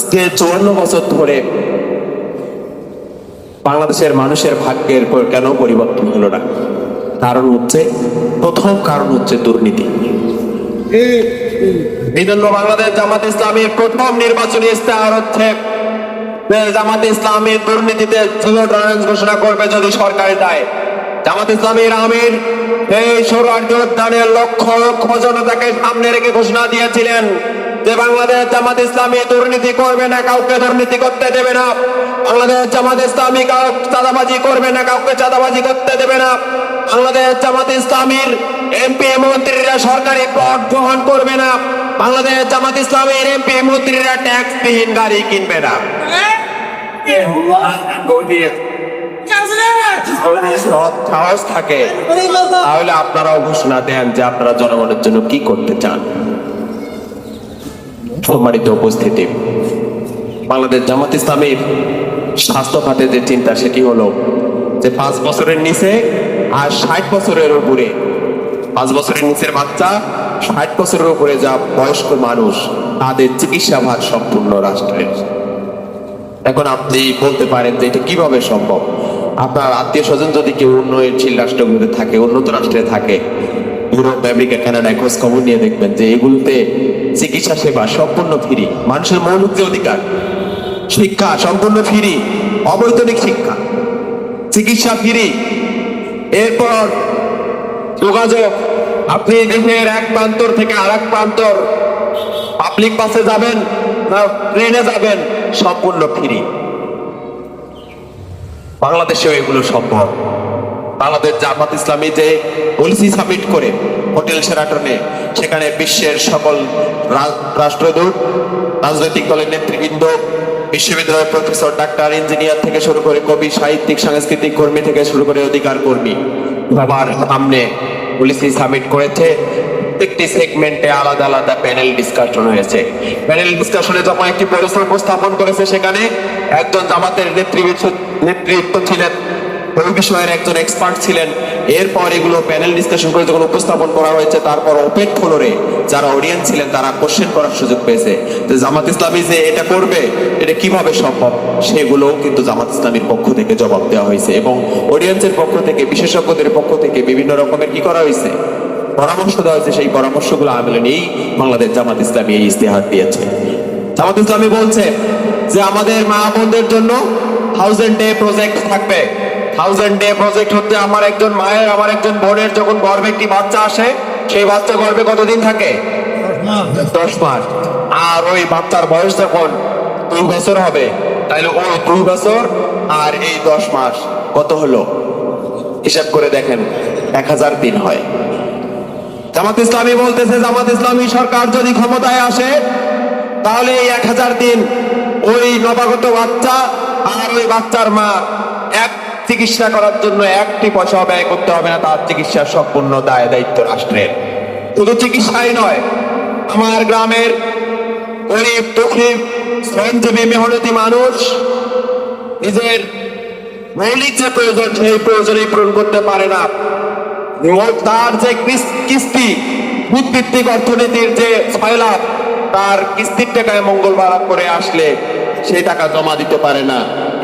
আজকে চুয়ান্ন বছর ধরে বাংলাদেশের মানুষের ভাগ্যের কেন পরিবর্তন হলো না? কারণ হচ্ছে, প্রথম কারণ হচ্ছে দুর্নীতি। এই জন্য বাংলাদেশ জামাত ইসলামীর প্রথম নির্বাচনী ইস্তেহার হচ্ছে জামাত ইসলামী দুর্নীতিতে ঘোষণা করবে যদি সরকারে দেয়। জামাত ইসলামীর আমির, এই সৌরার্য উদ্যানের লক্ষ লক্ষ জনতাকে সামনে রেখে ঘোষণা দিয়েছিলেন যে বাংলাদেশ জামাত ইসলামী দুর্নীতি করবে না, কাউকে দুর্নীতি করতে দেবে না। বাংলাদেশ জামাত ইসলামী কাউকে চাঁদাবাজি করবে না, কাউকে চাঁদাবাজি করতে দেবে না। বাংলাদেশ জামাত ইসলামীর এমপি, মন্ত্রীরা সরকারি পদ গ্রহণ করবে না। বাংলাদেশ জামাত ইসলামের এমপি, মন্ত্রীরা ট্যাক্স বিহীন গাড়ি কিনবে না। সাহস থাকে। তাহলে আপনারাও ঘোষণা দেন যে আপনারা জনগণের জন্য কি করতে চান। সম্মানিত উপস্থিতি। বাংলাদেশ জামাত ইসলামের স্বাস্থ্য খাতে যে চিন্তা, সেটি হলো যে পাঁচ বছরের নিচে আর ষাট বছরের উপরে। পাঁচ বছরের নিচের বাচ্চা, ষাট বছরের উপরে যা বয়স্ক মানুষ, তাদের চিকিৎসা ভার সম্পূর্ণ রাষ্ট্রের। এখন আপনি বলতে পারেন যে এটা কীভাবে সম্ভব? আপনার আত্মীয় স্বজন যদি কেউ উন্নয়নশীল রাষ্ট্রগুলোতে থাকে, উন্নত রাষ্ট্রে থাকে, ইউরোপ, আমেরিকা, কানাডায় খোঁজ খবর নিয়ে দেখবেন যে এগুলোতে চিকিৎসা সেবা সম্পূর্ণ ফ্রি। মানুষের মৌলিক যে অধিকার, শিক্ষা সম্পূর্ণ ফ্রি, অবৈতনিক শিক্ষা, চিকিৎসা ফ্রি। এরপর যোগাযোগ, আপনি দেশের এক প্রান্তর থেকে আর এক প্রান্তর পাবলিক বাসে যাবেন। না ট্রেনে যাবেন, সম্পূর্ণ ফ্রি। বাংলাদেশেও এগুলো সম্ভব। বাংলাদেশ জামাত ইসলামী যে পলিসি সাবমিট করে হোটেল সেরাটনে সেখানে বিশ্বের সকল রাষ্ট্রদূত, রাজনৈতিক দলের নেতৃবৃন্দ, বিশ্ববিদ্যালয়ের প্রফেসর, ডাক্তার, ইঞ্জিনিয়ার থেকে শুরু করে কবি, সাহিত্যিক, সাংস্কৃতিক কর্মী থেকে শুরু করে অধিকার কর্মী। সবার সামনে পলিসি সাবমিট করেছে। প্রত্যেকটি সেগমেন্টে আলাদা আলাদা প্যানেল ডিসকাশন হয়েছে। প্যানেল ডিসকাশনে যখন একটি পরিসর উপস্থাপন করেছে, সেখানে একজন জামাতের নেতৃত্ব নেতৃত্ব ছিলেন ওই বিষয়ের একজন এক্সপার্ট ছিলেন। এরপর এগুলো প্যানেল ডিসকাশন করে যখন উপস্থাপন করা হয়েছে, তারপর ওপেন ফ্লোরে যারা অডিয়েন্স ছিলেন, তারা কোশ্চেন করার সুযোগ পেয়েছে। যে জামাত ইসলামী যে এটা করবে, এটা কীভাবে সম্ভব? সেগুলো কিন্তু জামাত ইসলামীর পক্ষ থেকে জবাব দেওয়া হয়েছে এবং অডিয়েন্সের পক্ষ থেকে, বিশেষজ্ঞদের পক্ষ থেকে বিভিন্ন রকমের কি করা হয়েছে? পরামর্শ দেওয়া হয়েছে, সেই পরামর্শগুলো আমলে নিয়েই বাংলাদেশ জামাত ইসলামী এই ইস্তেহার দিয়েছে। জামাত ইসলামী বলছে যে আমাদের মা বোনদের জন্য থাউজেন্ড ডে প্রজেক্ট থাকবে। থাউজেন্ড ডে প্রজেক্ট হচ্ছে আমার একজন মায়ের, আমার একজন বোনের যখন গর্ভে একটি বাচ্চা আসে, সেই বাচ্চা গর্ভে কতদিন থাকে? দশ মাস। আর ওই বাচ্চার বয়স যখন দুই বছর হবে, তাহলে ওই দুই বছর আর এই দশ মাস কত হলো? হিসাব করে দেখেন, এক হাজার দিন হয়। জামাত ইসলামী বলতেছে, জামাত ইসলামী সরকার যদি ক্ষমতায় আসে, তাহলে এই এক হাজার দিন ওই নবাগত বাচ্চা আর ওই বাচ্চার মা এক চিকিৎসা করার জন্য একটি পয়সা ব্যয় করতে হবে না, তার চিকিৎসার সম্পূর্ণ দায় দায়িত্ব রাষ্ট্রের। শুধু চিকিৎসাই নয়, আমার গ্রামের গরিব, দুঃখী, শ্রমজীবী, মেহনতি মানুষ নিজের মৌলিক যে প্রয়োজন, সেই প্রয়োজনই পূরণ করতে পারে না। তার যে কিস্তি ভিত্তিক অর্থনীতির যে ছয় লাখ তার কিস্তির টাকায় মঙ্গলবার করে আসলে সেই টাকা জমা দিতে পারে না।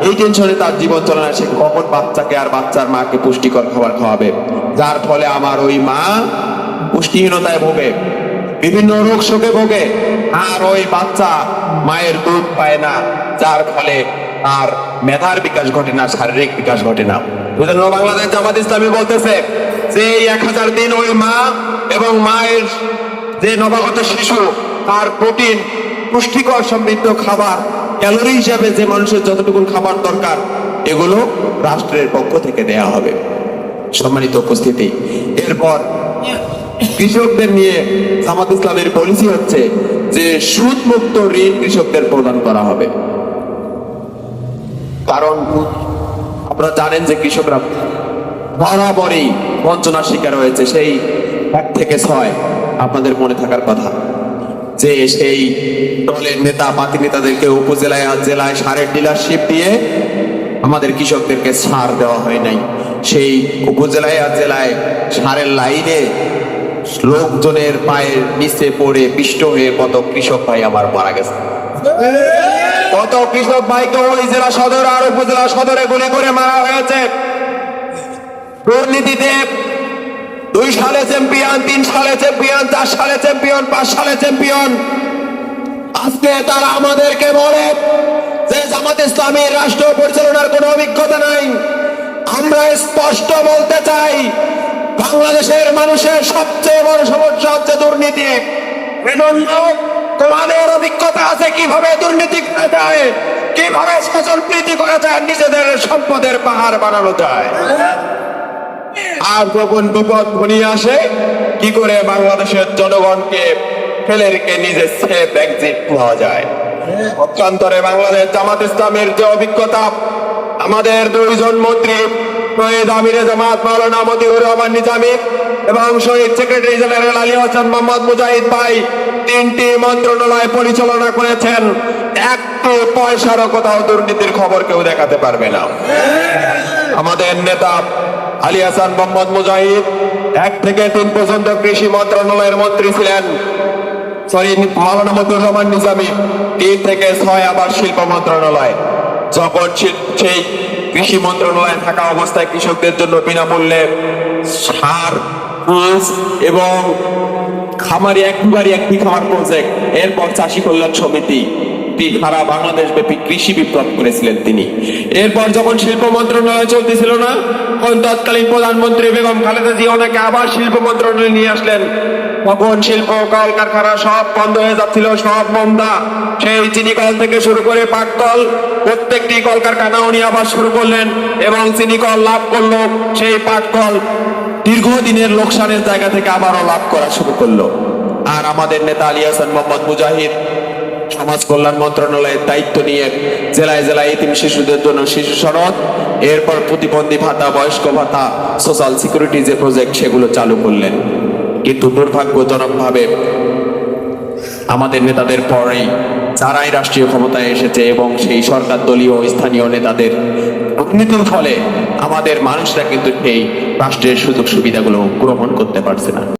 এই টেনশনে তার জীবন চলে না, সে কখন বাচ্চাকে আর বাচ্চার মাকে পুষ্টিকর খাবার খাওয়াবে। যার ফলে আমার ওই মা পুষ্টিহীনতায় ভোগে, বিভিন্ন রোগ শোকে ভোগে, আর ওই বাচ্চা মায়ের দুধ পায় না, যার ফলে আর মেধার বিকাশ ঘটে না, শারীরিক বিকাশ ঘটে না। বাংলাদেশ জামাত ইসলামী বলতেছে যে এক হাজার দিন ওই মা এবং মায়ের যে নবাগত শিশু, তার প্রোটিন, পুষ্টিকর সমৃদ্ধ খাবার, ক্যালোরি হিসাবে যে মানুষের যতটুকু খাবার দরকার, এগুলো রাষ্ট্রের পক্ষ থেকে দেয়া হবে। সম্মানিত উপস্থিতি, এরপর কৃষকদের নিয়ে জামাত ইসলামের পলিসি হচ্ছে যে সুদ মুক্ত ঋণ কৃষকদের প্রদান করা হবে। কারণ আপনারা জানেন যে কৃষকরা বরাবরই বঞ্চনার শিকার হয়েছে, সেই এক থেকে ছয় আপনাদের মনে থাকার কথা। যে সেই দলের নেতা পাতি নেতাদেরকে উপজেলায় জেলায় সারের ডিলারশিপ দিয়ে আমাদের কৃষকদেরকে সার দেওয়া হয় নাই। সেই উপজেলায় আর জেলায় সারের লাইনে লোকজনের পায়ের নিচে পড়ে পিষ্ট হয়ে কত কৃষক ভাই আমার মারা গেছে। কত কৃষক ভাইকে ওই জেলা সদর আর উপজেলা সদরে গুলি করে মারা হয়েছে। দুর্নীতিতে দুই সালে চ্যাম্পিয়ন, তিন সালে চ্যাম্পিয়ন, চার সালে চ্যাম্পিয়ন, পাঁচ সালে চ্যাম্পিয়ন। আজকে তারা আমাদেরকে বলে যে জামাত ইসলামীর রাষ্ট্র পরিচালনার কোনো অভিজ্ঞতা নাই। আমরা স্পষ্ট বলতে চাই, বাংলাদেশের মানুষের সবচেয়ে বড় সমস্যা হচ্ছে দুর্নীতি। এজন্য তোমাদের অভিজ্ঞতা আছে, কীভাবে দুর্নীতি করা যায়, কীভাবে শাসন প্রীতি করা যায়, নিজেদের সম্পদের পাহাড় বানানো যায়। আর যখন বিপদ ঘনিয়ে আসে, কি করে বাংলাদেশের জনগণকে ফেলে রেখে নিজের সেফ এক্সিট পাওয়া যায়। পক্ষান্তরে বাংলাদেশ জামাত ইসলামের যে অভিজ্ঞতা, আমাদের দুইজন মন্ত্রী শহীদ আমিরে জামাত মাওলানা মতিউর রহমান নিজামী এবং শহীদ সেক্রেটারি জেনারেল আলী হাসান মোহাম্মদ মুজাহিদ ভাই তিনটি মন্ত্রণালয় পরিচালনা করেছেন। একটু পয়সারও কোথাও দুর্নীতির খবর কেউ দেখাতে পারবে না। আমাদের নেতা আলী হাসান মোহাম্মদ মুজাহিদ এক থেকে তিন পর্যন্ত কৃষি মন্ত্রণালয়ের মন্ত্রী ছিলেন। সরি মাওলানা মতুর রহমান নিজামী, তিন থেকে ছয় আবার শিল্প মন্ত্রণালয়। যখন সেই কৃষি মন্ত্রণালয়ে থাকা অবস্থায় কৃষকদের জন্য বিনামূল্যে সার এবং খামারি একবারই একটি খামার প্রজেক্ট এরপর চাষী কল্যাণ সমিতি তি সারা বাংলাদেশ ব্যাপী কৃষি বিপ্লব করেছিলেন তিনি। এরপর যখন শিল্প মন্ত্রণালয় চলতেছিল না, তখন তৎকালীন প্রধানমন্ত্রী বেগম খালেদা জিয়া ওনাকে আবার শিল্প মন্ত্রণালয়ে নিয়ে আসলেন। তখন শিল্প, কলকারখানা সব বন্ধ হয়ে যাচ্ছিল, সব মন্দা সেই চিনি কল থেকে শুরু করে পাট কল প্রত্যেকটি কলকারখানা উনি আবার শুরু করলেন এবং চিনি কল লাভ করল, সেই পাট কল দীর্ঘদিনের লোকসানের জায়গা থেকে আবারও লাভ করা শুরু করল। আর আমাদের নেতা আলী হাসান মোহাম্মদ মুজাহিদ, সমাজ কল্যাণ মন্ত্রণালয়ের দায়িত্ব নিয়ে জেলায় জেলায় এতিম শিশুদের জন্য শিশু সনদ, এরপর প্রতিবন্ধী ভাতা, বয়স্ক ভাতা সোশ্যাল সিকিউরিটি যে প্রজেক্ট সেগুলো চালু করলেন। কিন্তু দুর্ভাগ্যজনকভাবে আমাদের নেতাদের পরেই যারাই রাষ্ট্রীয় ক্ষমতায় এসেছে এবং সেই সরকার দলীয় স্থানীয় নেতাদের দুর্নীতির ফলে আমাদের মানুষরা কিন্তু সেই রাষ্ট্রের সুযোগ সুবিধাগুলো গ্রহণ করতে পারছে না।